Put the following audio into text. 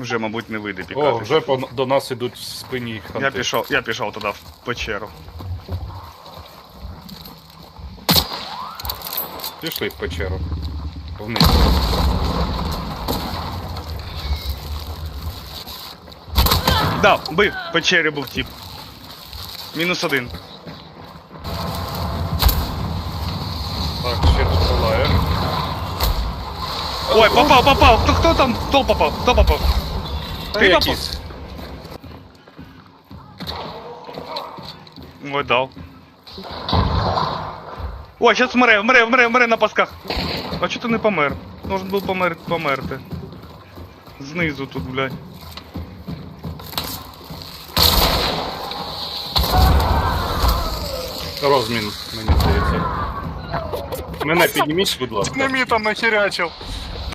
Вже, мабуть, не вийде О, пікати. вже по, до нас ідуть в спині ханти. Я пішов, я пішов туди в печеру. Пішли в печеру. Вниз. Да, бив, в печері був тип. Мінус один. Так, ще стріляє. Ой, попав, попав! Хто, хто там? Хто попав? Хто попав? Ти якийсь. Ой, дав. Ой, сейчас вмре, вмре, вмре, вмре на пасках. А чого ти не помер? Должен був помер, померти. Знизу тут, блядь. Розмін, мені здається. Мене підніміть, будь ласка. Динамітом нахерячив.